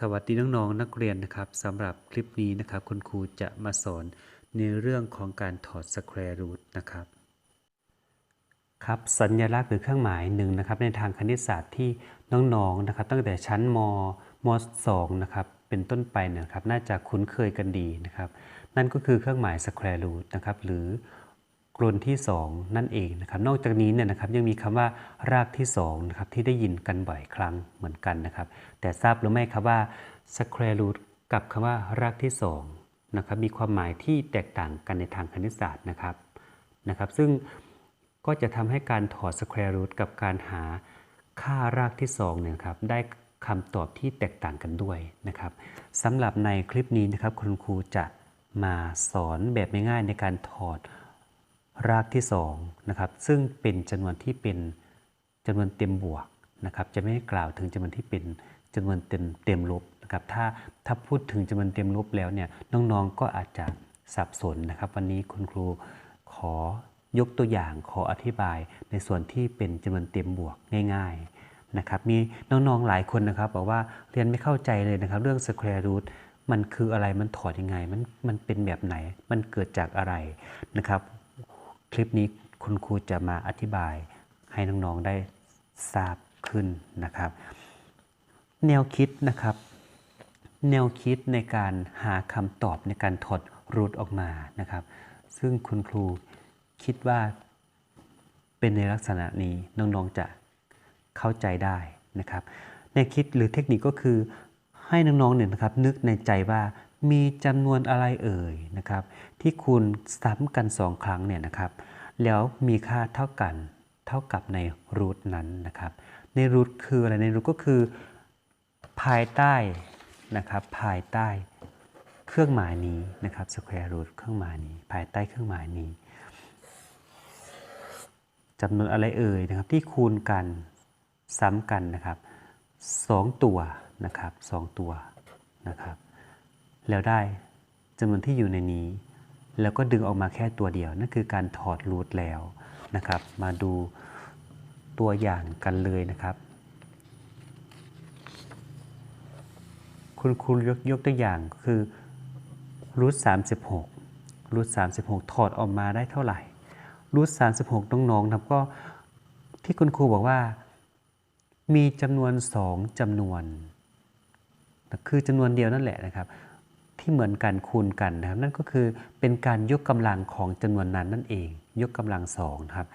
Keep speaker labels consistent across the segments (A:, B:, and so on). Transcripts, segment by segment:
A: สวัสดีน้องๆนักเรียนนะครับสำหรับคลิปนี้นะครับ คุณครูจะมาสอนในเรื่องของการถอด square root นะครับครับสัญลักษณ์หรือเครื่องหมายหนึ่งนะครับในทางคณิตศาสตร์ที่น้องๆนะครับ ตั้งแต่ชั้นมม2นะครับเป็นต้นไปนะครับ น่าจะคุ้นเคยกันดีนะครับ นั่นก็คือเครื่องหมาย square root นะครับหรือ กลนที่ 2 นั่นเองนะครับนอกจากนี้เนี่ยนะครับยังมีคำว่ารากที่2นะครับที่ได้ยินกันบ่อยครั้งเหมือนกันนะครับ แต่ทราบหรือไม่ครับว่า square root กับคำว่ารากที่2นะครับมีความหมายที่แตกต่างกันในทางคณิตศาสตร์นะครับนะครับ ซึ่งก็จะทำให้การถอด square root กับการหาค่ารากที่2เนี่ยครับได้คำตอบที่แตกต่างกันด้วยนะครับสำหรับในคลิปนี้นะครับคุณครูจะมาสอนแบบง่ายๆในการถอด รากที่2นะครับซึ่งเป็นจำนวนที่เป็นจำนวนเต็มบวกนะครับจะไม่ได้กล่าวถึงจำนวนที่เป็นจำนวนเต็มเต็มลบนะครับถ้าถ้าพูดถึงจำนวนเต็มลบแล้วเนี่ยน้องๆก็อาจจะสับสนนะครับ วันนี้คุณครูขอยกตัวอย่างขออธิบายในส่วนที่เป็นจำนวนเต็มบวกง่ายๆนะครับมีน้องๆหลายคนนะครับบอกว่าเรียนไม่เข้าใจเลยนะครับ เรื่อง square root มันคืออะไรมันถอดยังไงมันมันเป็นแบบไหนมันเกิดจากอะไรนะครับ คลิปนี้คุณครูจะมาอธิบายให้น้องๆได้ทราบขึ้นนะครับ แนวคิดนะครับ แนวคิดในการหาคำตอบในการถอดรูทออกมานะครับ ซึ่งคุณครูคิดว่าเป็นในลักษณะนี้น้องๆจะเข้าใจได้นะครับ แนวคิดหรือเทคนิคก็คือให้น้องๆเนี่ยนะครับนึกในใจว่า มีจำนวนอะไรเอ่ยนะครับ ที่คูณซ้ำกันสองครั้งเนี่ยนะครับ แล้วมีค่าเท่ากันเท่ากับในรูทนั้นนะครับ ในรูทคืออะไรในรูทก็คือ ภายใต้นะครับ ภายใต้เครื่องหมายนี้นะครับ square root เครื่องหมายนี้ภายใต้เครื่องหมายนี้จำนวนอะไรเอ่ยนะครับ ที่คูณกันซ้ำกันนะครับสองตัวนะครับสองตัวนะครับ แล้วได้จำนวนที่อยู่ในนี้ แล้วก็ดึงออกมาแค่ตัวเดียว นั่นคือการถอดรูทแล้วนะครับ มาดูตัวอย่างกันเลยนะครับ คุณครูยกยกตัวอย่างคือรูท36รูท36ถอดออกมาได้เท่าไหร่รูท36น้องๆครับก็ที่คุณครูบอกว่า มีจำนวน2จำนวน คือจำนวนเดียวนั่นแหละนะครับ ที่เหมือนกันคูณกันนะครับ นั่นก็คือเป็นการยกกำลังของจำนวนนั้นนั่นเอง ยกกำลังสองนะครับ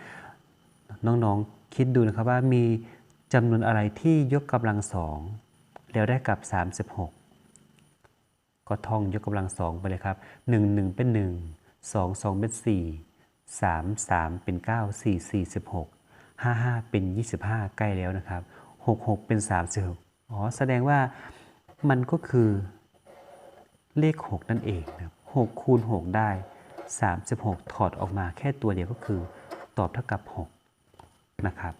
A: น้องๆคิดดูนะครับว่ามีจำนวนอะไรที่ยกกำลังสองแล้วได้กับ 36ก็ท่องยกกำลังสองไปเลยครับ 1 1 เป็น 1 2 2 เป็น 4 3 3 เป็น 9 4 4 16 5 5 เป็น 25 ใกล้แล้วนะครับ 6 6 เป็น 36 อ๋อ แสดงว่ามันก็คือ เลข 6 นั่นเองนะครับ6คูณ 6 ได้ 36 ถอดออกมาแค่ตัวเดียวก็คือตอบเท่ากับ 6 นะครับ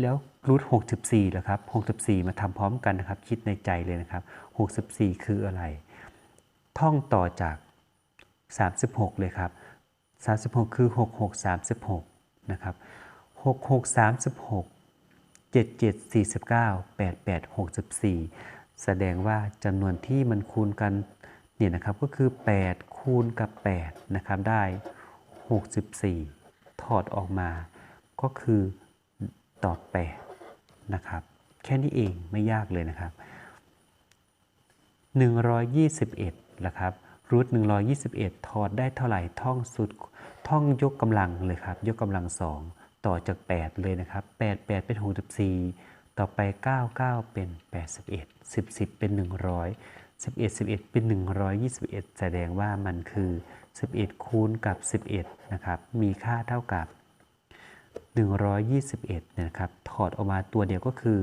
A: แล้วรูท64ล้วครับ 64 มาทำพร้อมกันนะครับ คิดในใจเลยนะครับ 64 คืออะไร ท่องต่อจาก 36 เลยครับ 36 คือ 66 36 นะครับ 66 36 77 49 88 64 แสดงว่าจำนวนที่มันคูณกันเนี่ยนะครับก็คือ 8 คูณกับ 8 นะครับได้ 64 ถอดออกมาก็คือตอบ 8 นะครับ แค่นี้เองไม่ยากเลยนะครับ 121นะครับรูท121 ถอดได้เท่าไหร่ท่องสุดท่องยกกำลังเลยครับ ยกกำลัง 2 ต่อจาก 8 เลยนะครับ 8 8 เป็น 64 ต่อไป 9 9 เป็น 81 10 10 เป็น 100 11 11 เป็น 121 แสดงว่ามันคือ 11 คูณกับ 11 นะครับ มีค่าเท่ากับ 121 นะครับ ถอดออกมาตัวเดียวก็คือ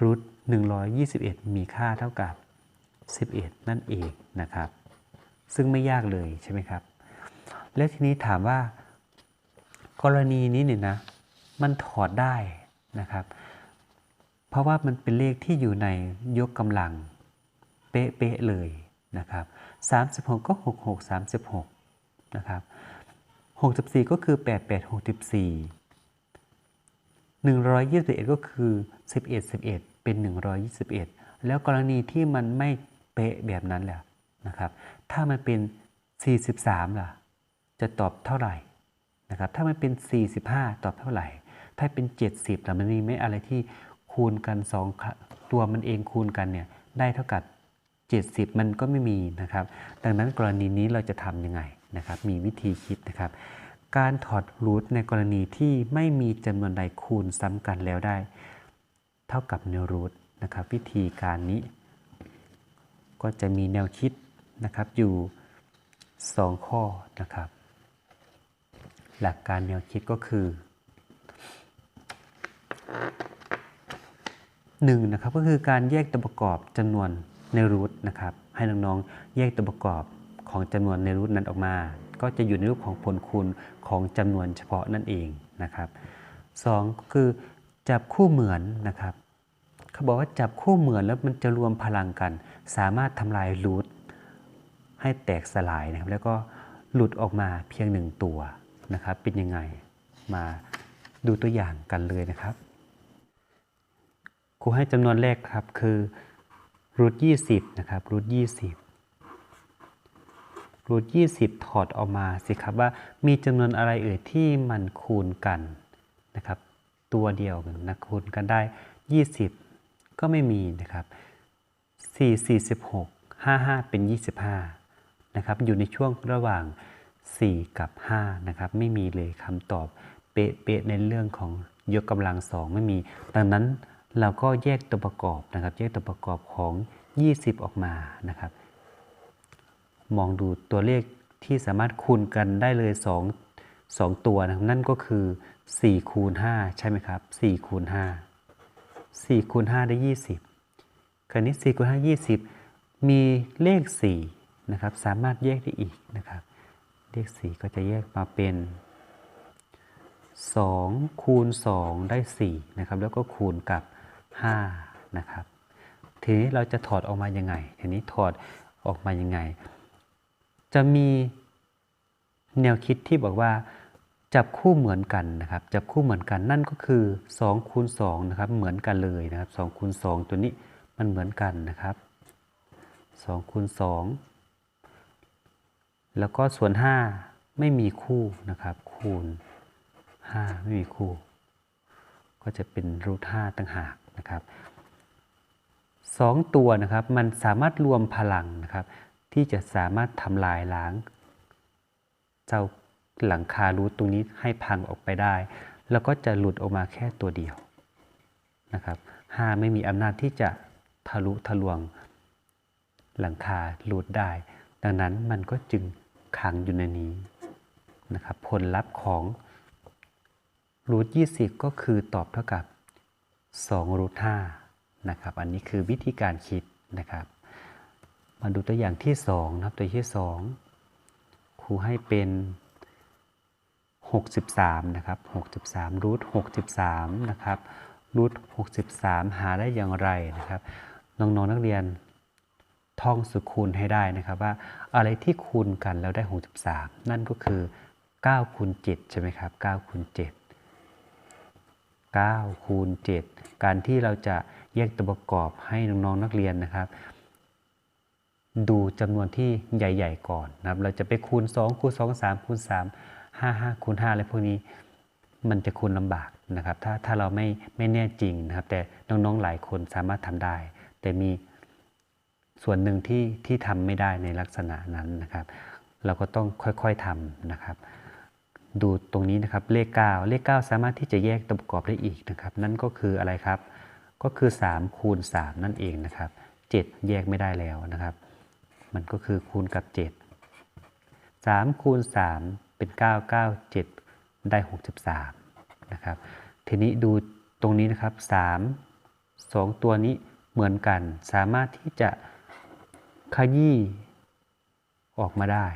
A: รูท121 มีค่าเท่ากับ 11 นั่นเองนะครับ ซึ่งไม่ยากเลยใช่ไหมครับ และทีนี้ถามว่า กรณีนี้เนี่ยนะ มันถอดได้นะครับ ราะว่ามันเป็นเลขที่อยู่ในยกกำลัง เป๊ะๆเลยนะครับ36 ก็ 66 36นะครับ64 ก็คือ 88 64 121 ก็คือ 11 11 เป็น 121 แล้วกรณีที่มันไม่เป๊ะแบบนั้นแหละนะครับ ถ้ามันเป็น 43 ล่ะ จะตอบเท่าไหร่นะครับ ถ้ามันเป็น 45 ตอบเท่าไหร่ ถ้าเป็น 70ล่ะมันมีไหมอะไรที่ คูณกันสองตัวมันเองคูณกันเนี่ยได้เท่ากับ 70 มันก็ไม่มีนะครับ ดังนั้นกรณีนี้เราจะทำยังไงนะครับ มีวิธีคิดนะครับ การถอดรูทในกรณีที่ไม่มีจำนวนใดคูณซ้ำกันแล้วได้ เท่ากับแนวรูทนะครับ วิธีการนี้ ก็จะมีแนวคิดนะครับอยู่ 2 ข้อนะครับ หลักการแนวคิดก็คือ หนึ่งนะครับก็คือการแยกตัวประกอบจำนวนในรูทนะครับให้น้องๆแยกตัวประกอบของจำนวนในรูทนั้นออกมา ก็จะอยู่ในรูปของผลคูณของจำนวนเฉพาะนั่นเองนะครับสองก็คือจับคู่เหมือนนะครับเขาบอกว่าจับคู่เหมือนแล้วมันจะรวมพลังกัน สามารถทำลายรูทให้แตกสลายนะครับ แล้วก็หลุดออกมาเพียงหนึ่งตัวนะครับ เป็นยังไงมาดูตัวอย่างกันเลยนะครับ ครูให้จำนวนแรกครับคือรูท20นะครับรูท20รูท20ถอดออกมาสิครับว่ามีจำนวนอะไรเอ่ยที่มันคูณกันนะครับตัวเดียวกันนะคูณกันได้ 20 ก็ไม่มีนะครับ 4 46 55 เป็น 25นะครับอยู่ในช่วงระหว่าง 4 กับ5นะครับไม่มีเลยคำตอบเป๊ะๆในเรื่องของยกกำลังสองไม่มี ดังนั้น เราก็แยกตัวประกอบนะครับ แยกตัวประกอบของ 20 ออกมานะครับ มองดูตัวเลขที่สามารถคูณกันได้เลย 2 2 ตัวนะครับ นั่นก็คือ 4 คูณ 5 ใช่ไหมครับ 4 คูณ 5 4 คูณ 5 ได้ 20 คราวนี้ 4 คูณ 5 20 มีเลข 4 นะครับ สามารถแยกได้อีกนะครับ เลข 4 ก็จะแยกมาเป็น2คูณ 2 ได้ 4 นะครับ แล้วก็คูณกับ 5นะครับทีนี้เราจะถอดออกมายังไง ทีนี้ถอดออกมายังไง จะมีแนวคิดที่บอกว่าจับคู่เหมือนกันนะครับ จับคู่เหมือนกันนั่นก็คือ2คูณ2นะครับเหมือนกันเลยนะครับ2คูณ2ตัวนี้มันเหมือนกันนะครับ2คูณ2แล้วก็ส่วน 5 ไม่มีคู่นะครับ คูณ 5 ไม่มีคู่ ก็จะเป็นรูท5ต่างหากนะครับสองตัวนะครับมันสามารถรวมพลังนะครับ ที่จะสามารถทำลายล้าง เจ้าหลังคารูทตรงนี้ให้พังออกไปได้ แล้วก็จะหลุดออกมาแค่ตัวเดียวนะครับ5ไม่มีอำนาจที่จะทะลุทะลวงหลังคารูทได้ ดังนั้นมันก็จึงขังอยู่ในนี้นะครับผลลัพธ์ของ รูท20ก็คือตอบเท่ากับ2รูท5นะครับ อันนี้คือวิธีการคิดนะครับ มาดูตัวอย่างที่2นะครับ ตัวที่2ครูให้เป็น 63 นะครับ 63รูท63 นะครับรูท63 หาได้อย่างไรนะครับ น้องๆนนักเรียนท่องสุคูณให้ได้นะครับว่าอะไรที่คูณกันแล้วได้ 63 นั่นก็คือ9คูณ7ใช่ไหมครับ9คูณ7 9 คูณ 7 การที่เราจะแยกตัวประกอบให้น้องๆนักเรียนนะครับ ดูจำนวนที่ใหญ่ ๆ ก่อนนะครับ เราจะไปคูณ 2 คูณ 2 3 คูณ 3 5 5 คูณ5อะไรพวกนี้มันจะคูณลำบากนะครับ ถ้าถ้าเราไม่ไม่แน่จริงนะครับ แต่น้องๆหลายคนสามารถทำได้ แต่มีส่วนหนึ่งที่ที่ทำไม่ได้ในลักษณะนั้นนะครับ เราก็ต้องค่อยๆทำนะครับ ดูตรงนี้นะครับเลข 9 เลข 9 สามารถที่จะแยกตัวประกอบได้อีกนะครับ นั่นก็คืออะไรครับ ก็คือ 3 คูณ 3 นั่นเองนะครับ 7 แยกไม่ได้แล้วนะครับ มันก็คือคูณกับ 7 3 คูณ 3 เป็น 9 9 7 ได้ 63 นะครับ ทีนี้ดูตรงนี้นะครับ 3 2 ตัวนี้เหมือนกัน สามารถที่จะขยี้ออกมาได้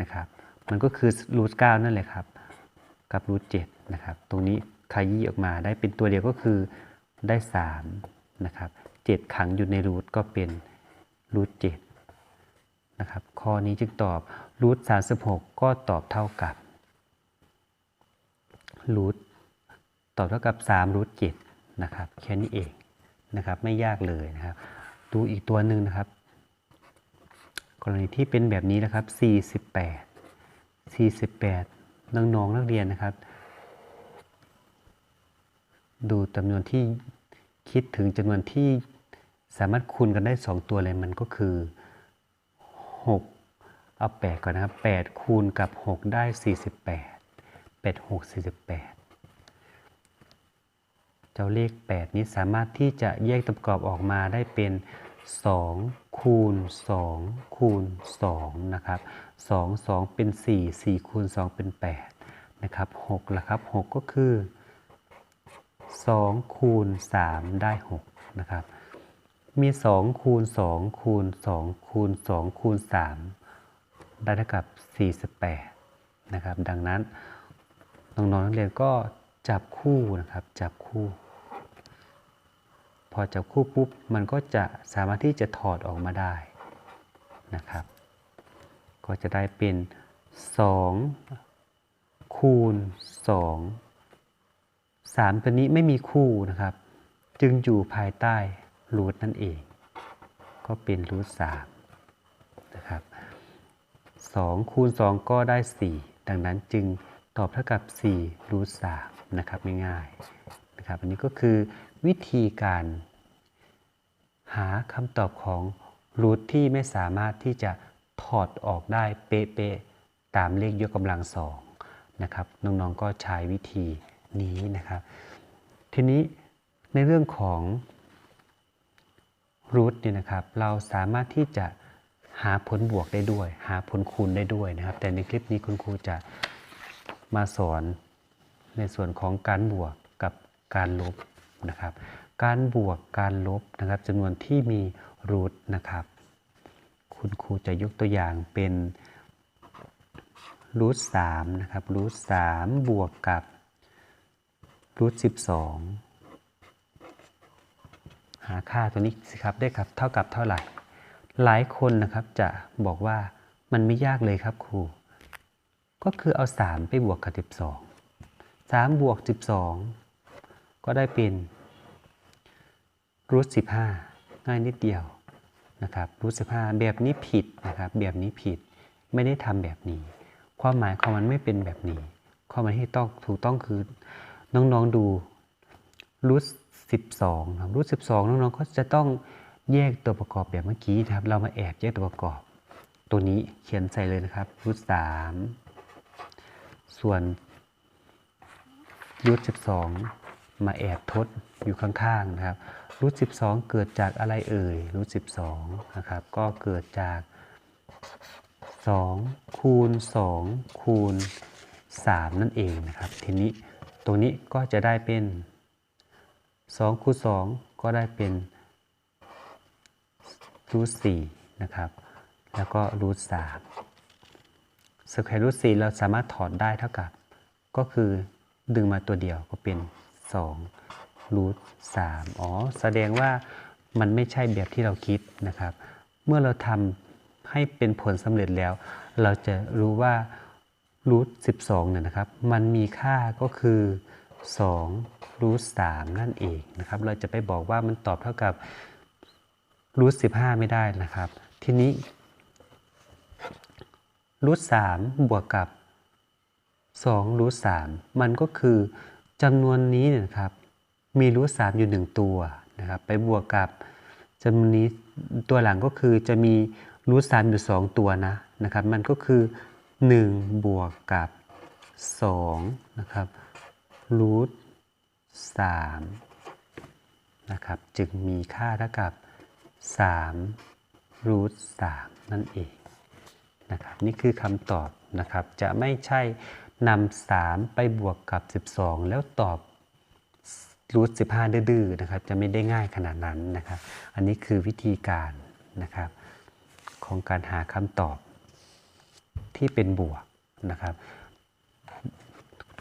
A: นะครับ มันก็คือรูท9นั่นแหละครับ กับรูท7นะครับ ตรงนี้ขยี้ออกมาได้เป็นตัวเดียวก็คือได้3นะครับ7ขังอยู่ในรูทก็เป็นรูท7นะครับ ข้อนี้จึงตอบรูท36ก็ตอบเท่ากับรูทตอบเท่ากับ3รูท7นะครับ แค่นี้เองนะครับ ไม่ยากเลยนะครับ ดูอีกตัวหนึ่งนะครับ กรณีที่เป็นแบบนี้นะครับ 48 48 น้องๆนักเรียนนะครับ ดูจำนวนที่คิดถึงจำนวนที่สามารถคูณกันได้ 2 ตัวเลยมันก็คือ 6 เอา 8 ก่อนนะครับ 8 คูณกับ 6 ได้ 48 8 6 48 เจ้าเลข 8 นี้สามารถที่จะแยกตัวประกอบออกมาได้เป็น 2 คูณ 2 คูณ 2 นะครับ 2 2 เป็น 4 4 คูณ 2 เป็น 8 นะครับ6ละครับ 6 ก็คือ 2 คูณ 3 ได้ 6 นะครับ มี 2 คูณ 2 คูณ 2 คูณ 2 คูณ 3 ได้เท่ากับ 48 นะครับ ดังนั้น น้องๆนักเรียนก็จับคู่นะครับ จับคู่ พอจับคู่ปุ๊บมันก็จะสามารถที่จะถอดออกมาได้นะครับ ก็จะได้เป็น 2 คูณ 2 3 ตัวนี้ไม่มีคู่นะครับ จึงอยู่ภายใต้รูทนั่นเอง ก็เป็นรูท3นะครับ2คูณ 2 ก็ได้ 4 ดังนั้นจึงตอบเท่ากับ4รูท3นะครับง่ายๆนะครับ อันนี้ก็คือ วิธีการ หาคำตอบของรูทที่ไม่สามารถที่จะถอดออกได้เป๊ะๆตามเลขยกกำลังสองนะครับน้องๆก็ใช้วิธีนี้นะครับ ทีนี้ในเรื่องของรูทเนี่ยนะครับเราสามารถที่จะหาผลบวกได้ด้วย หาผลคูณได้ด้วยนะครับ แต่ในคลิปนี้คุณครูจะมาสอนในส่วนของการบวกกับการลบ นะครับ การบวกการลบนะครับจำนวนที่มีรูทนะครับ คุณครูจะยกตัวอย่างเป็นรูทสามนะครับรูทสามบวกกับรูทสิบสองหาค่าตัวนี้สิครับได้ครับเท่ากับเท่าไหร่ หลายคนนะครับจะบอกว่ามันไม่ยากเลยครับครู ก็คือเอา 3 ไปบวกกับ 12 3บวก 12 ก็ได้เป็นรูท15ง่ายนิดเดียวนะครับรูท15แบบนี้ผิดนะครับแบบนี้ผิดไม่ได้ทำแบบนี้ ความหมายของมันไม่เป็นแบบนี้ ความหมายที่ต้องถูกต้องคือน้องๆดูรูท12ครับรูท12น้องๆก็จะต้องแยกตัวประกอบแบบเมื่อกี้นะครับ เรามาแอบแยกตัวประกอบ ตัวนี้เขียนใส่เลยนะครับรูท3ส่วนรูท12 มาแอบทดอยู่ข้างๆนะครับรูท12เกิดจากอะไรเอ่ยรูท12นะครับ ก็เกิดจาก 2 คูณ 2 คูณ 3 นั่นเองนะครับ ทีนี้ตรงนี้ก็จะได้เป็น 2 คูณ 2 ก็ได้เป็นรูท4นะครับ แล้วก็รูท3สแควร์รูท4เราสามารถถอดได้เท่ากับ ก็คือดึงมาตัวเดียวก็เป็น 2รูท3อ๋อ แสดงว่ามันไม่ใช่แบบที่เราคิดนะครับ เมื่อเราทำให้เป็นผลสำเร็จแล้ว เราจะรู้ว่ารูท12เนี่ยนะครับ มันมีค่าก็คือ2รูท3นั่นเองนะครับ เราจะไปบอกว่ามันตอบเท่ากับรูท15 ไม่ได้นะครับ ทีนี้รูท3บวกกับ2รูท3มันก็คือ จำนวนนี้เนี่ยนะครับมีรูท3อยู่1ตัวนะครับไปบวกกับจำนวนนี้ตัวหลังก็คือจะมีรูท3อยู่2ตัวนะนะครับ มันก็คือ 1 บวกกับ2นะครับรูท3นะครับจึงมีค่าเท่ากับ3รูท3นั่นเองนะครับนี่คือคำตอบนะครับจะไม่ใช่ นำา3ไปบวกกับ 12 แล้วตอบรูท15ดื้อๆนะครับ จะไม่ได้ง่ายขนาดนั้นนะครับ อันนี้คือวิธีการนะครับ ของการหาคำตอบที่เป็นบวกนะครับ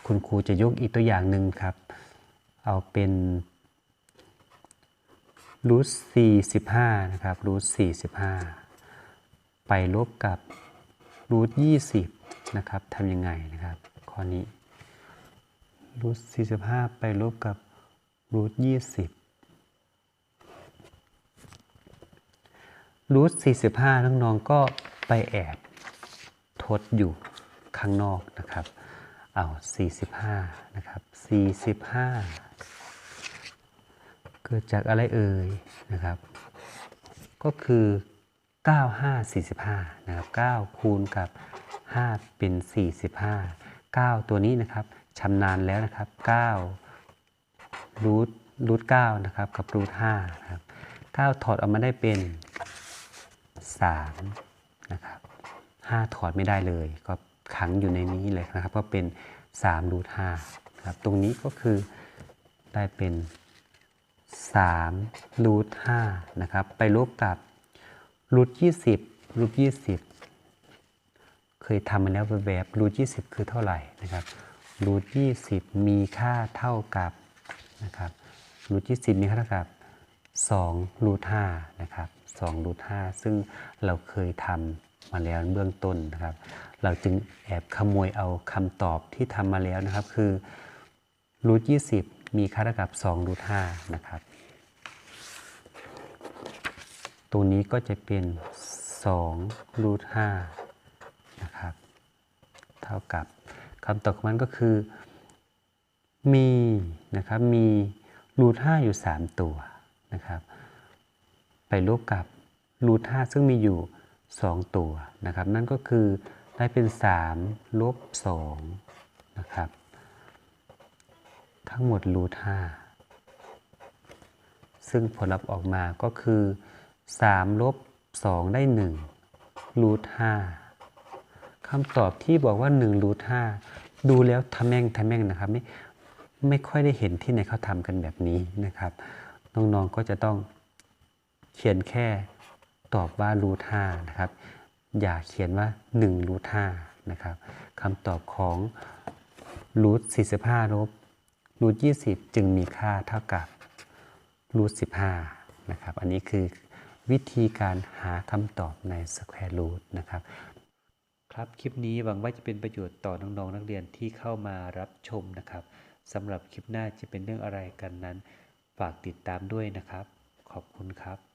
A: คุณครูจะยกอีกตัวอย่างหนึ่งครับ เอาเป็นรูท45นะครับรูท45ไปลบกับรูท20 นะครับทำยังไงนะครับข้อนี้รูท45ไปลบกับรูท20รูท45น้องๆก็ไปแอบทดอยู่ข้างนอกนะครับ เอา45นะครับ45เกิดจากอะไรเอ่ยนะครับ ก็คือ 9 5 45 นะครับ 9 คูณกับ 5 เป็น 45 9 ตัวนี้นะครับชำนาญแล้วนะครับ9รูทรูท9นะครับกับรูท5นะครับ9ถอดออกมาได้เป็น3นะครับ5ถอดไม่ได้เลย ก็ขังอยู่ในนี้เลยนะครับ ก็เป็น3รูท5ครับตรงนี้ก็คือได้เป็น3รูท5นะครับไปลบกับรูท20รูท20 เคยทำมาแล้วแบบรูท20คือเท่าไหร่นะครับรูท20มีค่าเท่ากับนะครับรูท20มีค่าเท่ากับ2รูท5นะครับ2รูท5ซึ่งเราเคยทำมาแล้วเบื้องต้นนะครับ เราจึงแอบขโมยเอาคำตอบที่ทำมาแล้วนะครับ คือรูท20มีค่าเท่ากับ2รูท5นะครับ ตัวนี้ก็จะเป็น2รูท5นะครับ เท่ากับคำตอบของมันก็คือ มีนะครับมีรูท5อยู่ 3 ตัวนะครับ ไปลบกับรูท5ซึ่งมีอยู่ 2 ตัวนะครับ นั่นก็คือได้เป็น 3 ลบ2นะครับ ทั้งหมดรูท5ซึ่งผลลัพธ์ออกมาก็คือ 3 ลบ 2 ได้1รูท5 คำตอบที่บอกว่า1รูท5ดูแล้วทำแม่งทำแม่งนะครับ ไม่ไม่ค่อยได้เห็นที่ไหนเขาทำกันแบบนี้นะครับ น้องๆก็จะต้องเขียนแค่ตอบว่ารูท5นะครับ อย่าเขียนว่า1รูท5นะครับคำตอบของรูท45ลบรูท20จึงมีค่าเท่ากับรูท15นะครับ อันนี้คือวิธีการหาคำตอบใน Square Root นะครับ ครับคลิปนี้หวังว่าจะเป็นประโยชน์ต่อน้องๆนักเรียนที่เข้ามารับชมนะครับสำหรับคลิปหน้าจะเป็นเรื่องอะไรกันนั้น ฝากติดตามด้วยนะครับ ขอบคุณครับ